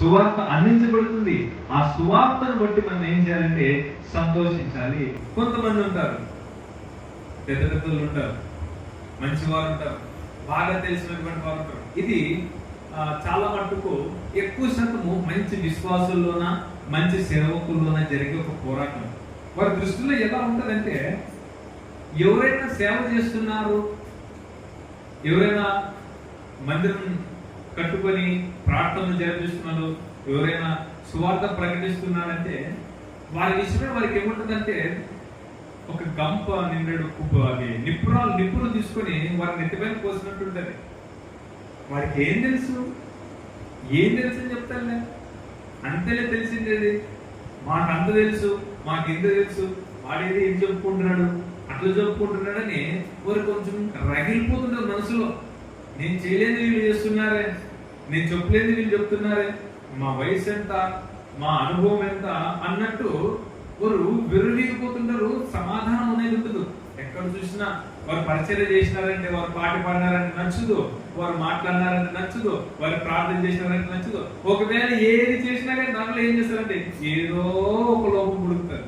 సువార్త అందించబడుతుంది. ఆ సువార్తను బట్టి మనం ఏం చేయాలంటే సంతోషించాలి. కొంతమంది ఉంటారు. పెద్ద పెద్దలు ఉంటారు. మంచివారు ఉంటారు. బాగా తెలిసినటువంటి వారు ఉంటారు. ఇది ఆ, చాలా మటుకు ఎక్కువ శాతము మంచి విశ్వాసుల్లోన మంచి సేవకుల్లోన జరిగే ఒక పోరాటం. వారి దృష్టిలో ఎలా ఉంటుందంటే ఎవరైనా సేవ చేస్తున్నారు ఎవరైనా మందిరం కట్టుకొని ప్రార్థనలు జరిపిస్తున్నారు. ఎవరైనా సువార్త ప్రకటిస్తున్నారంటే వారి విషయమే వారికి ఏముంటుందంటే ఒక గంప నిండడు కుప్ప అది నిపుణాలు నిప్పులు తీసుకొని వారి నెత్తిపైన పోసినట్టుంటది. వారికి ఏం తెలుసు? ఏం తెలుసు అని చెప్తానులే. అంతేలే తెలిసిందేది? మాకు అంత తెలుసు మాకు ఇంత తెలుసు వాడేది ఏం చెప్పుకుంటున్నాడు? అట్లా చెప్పుకుంటున్నాడని వారు కొంచెం రగిలిపోతున్నారు మనసులో. నేను చేయలేదు వీళ్ళు చేస్తున్నారే? నేను చెప్పలేదు వీళ్ళు చెప్తున్నారే? మా వయసు ఎంత? మా అనుభవం ఎంత? అన్నట్టు వారు విర్రవీగిపోతుంటారు సమాధానం అనేది ఉండదు. ఎక్కడ చూసినా వారు పరిచయం చేసినారంటే వారు పాట పాడినారంటే నచ్చదు. వారు మాట్లాడినారంటే నచ్చదు. వారు ప్రార్థన చేసినారంటే నచ్చదు. ఒకవేళ ఏది చేసినా కానీ దాంట్లో ఏం చేస్తారంటే ఏదో ఒక లోపం పుడుకుతారు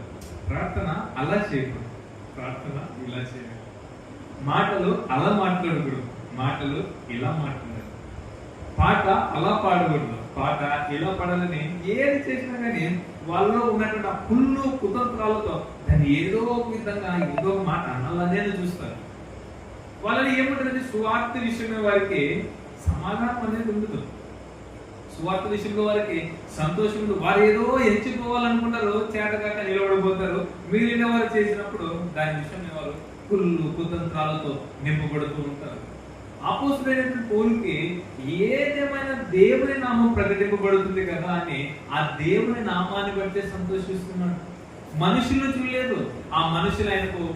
ప్రార్థన అలా చేయకూడదు. ప్రార్థన ఇలా చేయకూడదు మాటలు అలా మాట్లాడకూడదు. మాటలు ఇలా మాట్లాడాలి పాట అలా పాడకూడదు. పాట ఇలా పాడాలని ఏది చేసినా కానీ వాళ్ళలో ఉన్నటువంటి ఆ పుల్లు కుతంత్రాలతో దాన్ని ఏదో ఒక విధంగా ఏదో ఒక మాట అనాలనే చూస్తారు. వాళ్ళని ఏముంటుంది సువార్త విషయమే వారికి సమాధానం అనేది ఉండదు. సువార్త విషయంలో వారికి సంతోషం వారు ఏదో ఎంచుకోవాలనుకుంటారు చేతకాక నిలబడిపోతారు. మిగిలిన వారు చేసినప్పుడు దాని విషయంలో వారు కుళ్ళు కుతంత్రాలతో నింపబడుతూ ఉంటారు. అపోసుడైనటువంటి పౌలుకి ఏదేమైనా దేవుని నామం ప్రకటింపబడుతుంది కదా అని ఆ దేవుని నామాన్ని బట్టే సంతోషిస్తున్నాడు. మనుషులు చూడలేదు. ఆ మనుషులు ఆయనకు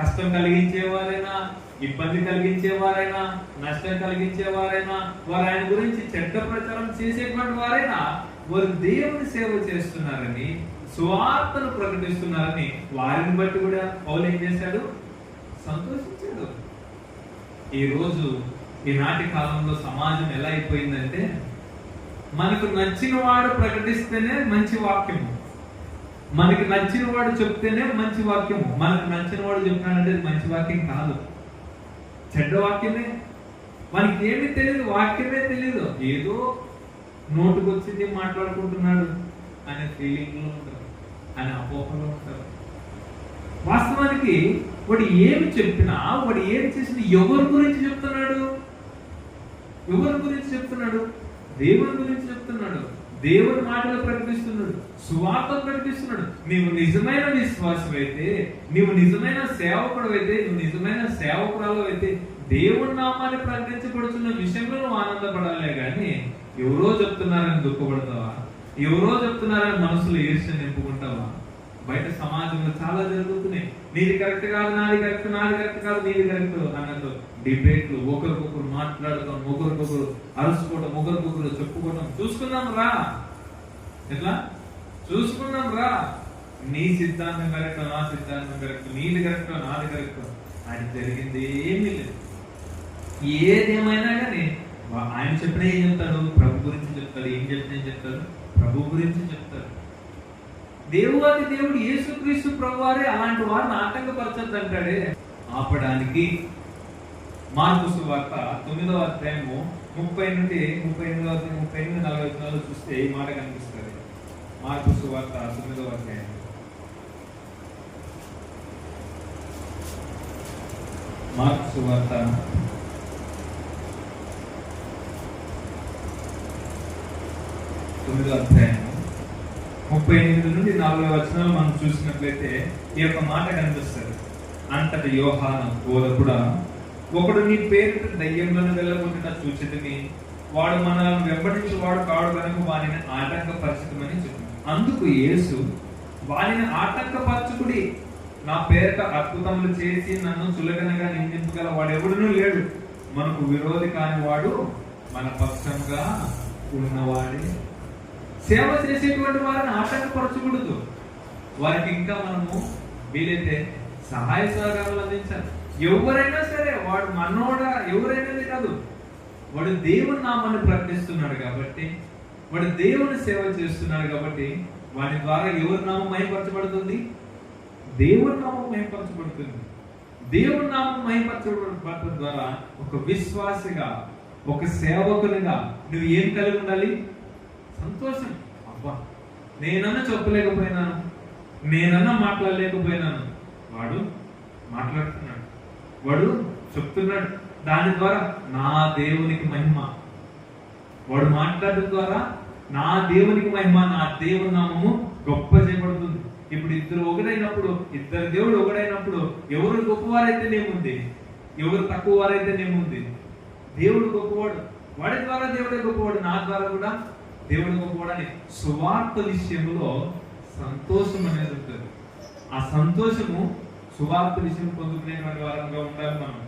కష్టం కలిగించేవారైనా ఇబ్బంది కలిగించేవారైనా నష్టం కలిగించేవారైనా వారు ఆయన గురించి చెడ్డ ప్రచారం చేసేటువంటి వారైనా వారు దేవుని సేవ చేస్తున్నారని స్వార్థను ప్రకటిస్తున్నారని వారిని బట్టి కూడా పౌలు ఏం చేశాడు? సంతోషించాడు. ఈ రోజు ఈనాటి కాలంలో సమాజం ఎలా అయిపోయిందంటే మనకు నచ్చిన వాడు ప్రకటిస్తేనే మంచి వాక్యము. మనకి నచ్చిన వాడు చెప్తేనే మంచి వాక్యము. మనకు నచ్చిన వాడు చెప్తున్నాడంటే మంచి వాక్యం కాదు. చెడ్డ వాక్యమే. మనకి ఏమీ తెలియదు వాక్యమే తెలియదు ఏదో నోటుకొచ్చింది మాట్లాడుకుంటున్నాడు అనే ఫీలింగ్లో ఉంటారు అనే అపోహలో ఉంటారు. వాస్తవానికి వాడు ఏమి చెప్పినా వాడు ఏమి చేసినా ఎవరి గురించి చెప్తున్నాడు? ఎవరి గురించి చెప్తున్నాడు? దేవుని గురించి చెప్తున్నాడు. దేవుని మాటలు ప్రకటిస్తున్నాడు. సువార్తను ప్రకటిస్తున్నాడు. నీవు నిజమైన విశ్వాసం అయితే నీవు నిజమైన సేవకుడు అయితే నువ్వు నిజమైన సేవకురాలు అయితే దేవుని నామాన్ని ప్రకటించబడుతున్న విషయంలో నువ్వు ఆనందపడాలే కానీ ఎవరో చెప్తున్నారని దుఃఖపడతావా? ఎవరో చెప్తున్నారని మనసులో ఈర్ష్య నింపుకుంటావా? బయట సమాజంలో చాలా జరుగుతున్నాయి. నీది కరెక్ట్ కాదు నాది కరెక్ట్ నాది కరెక్ట్ కాదు నీది కరెక్ట్ అన్నట్టు డిబేట్లు ఒకరికొకరు మాట్లాడటం ఒకరికొకరు అరుచుకోవడం ఒకరికొకరు చెప్పుకోవడం చూసుకుందాం రా. ఎట్లా? చూసుకుందాం రా. నీ సిద్ధాంతం కరెక్ట్ నా సిద్ధాంతం కరెక్ట్ నీది కరెక్ట్ నాది కరెక్ట్? అది జరిగింది ఏమీ లేదు. ఏదేమైనా కానీ ఆయన చెప్పిన ఏం చెప్తాడు? ప్రభు గురించి చెప్తాడు ఏం చెప్పిన ఏం చెప్తాడు? ప్రభు గురించి చెప్తాడు. దేవువాది దేవుడు యేసుక్రీస్తు ప్రభు వారే అలాంటి వారిని ఆటంకపరచద్దు అంటాడే ఆపడానికి మార్పు సువార్త తొమ్మిదవ అధ్యాయము ముప్పై నుండి ముప్పై ఎనిమిదవ ముప్పై ఎనిమిది నలభై ఐదు చూస్తే ఈ మాట కనిపిస్తుంది. మార్పు సువార్త తొమ్మిదవ అధ్యాయం. మార్పు సువార్త తొమ్మిదవ అధ్యాయం. ముప్పై ఎనిమిది నుండి నలభై వచనాలు మనం చూసినట్లయితే ఈ యొక్క మాట కనిపిస్తుంది. అంతటి యోహాన బోధకుడా ఒకడు నీ పేరు దయ్యంలో వెళ్ళకుండా సూచితని వాడు మనల్ని వెంబడించి వాడు కాడు కనుక వారిని ఆటంకపరచమని చెప్పింది. అందుకు యేసు వానిని ఆటంకపరచుకుడి. నా పేరిట అద్భుతములు చేసి నన్ను చులకనగా నిందింపగల వాడు ఎవడునూ లేడు. మనకు విరోధి కాని వాడు మన పక్షంగా ఉన్నవాడే. సేవ చేసేటువంటి వారిని ఆటంకపరచకూడదు. వారికి ఇంకా మనము వీలైతే సహాయ సహకారాలు అందించాలి. ఎవరైనా సరే వాడు మనోడా ఎవరైనది కాదు. వాడు దేవుని నామాన్ని ప్రకటిస్తున్నాడు కాబట్టి వాడు దేవుని సేవ చేస్తున్నాడు కాబట్టి వాడి ద్వారా ఎవరి నామం మయపరచబడుతుంది దేవుని నామం మయపరచబడుతుంది దేవుని నామం మయపరచబడటం ద్వారా ఒక విశ్వాసిగా ఒక సేవకునిగా నువ్వు ఏం కలిగి ఉండాలి? సంతోషం. అబ్బా నేనన్నా చెప్పలేకపోయినాను. నేనన్నా మాట్లాడలేకపోయినాను. వాడు మాట్లాడుతున్నాడు. వాడు చెప్తున్నాడు. దాని ద్వారా నా దేవునికి మహిమ. వాడు మాట్లాడడం ద్వారా నా దేవునికి మహిమ నా దేవుని నామము గొప్ప చేయబడుతుంది. ఇప్పుడు ఇద్దరు ఒకటైనప్పుడు ఇద్దరు దేవుడు ఒకడైనప్పుడు ఎవరు గొప్పవారైతేనేముంది ఎవరు తక్కువ వారైతేనేముంది దేవుడు గొప్పవాడు. వాడి ద్వారా దేవుడే గొప్పవాడు. నా ద్వారా కూడా దేవుడు గొప్పవాడు సువార్త విషయంలో సంతోషం అనేది ఉంటుంది. ఆ సంతోషము సువార్త విషయం పొందుకునేటువంటి వారంగా ఉండాలి మనం.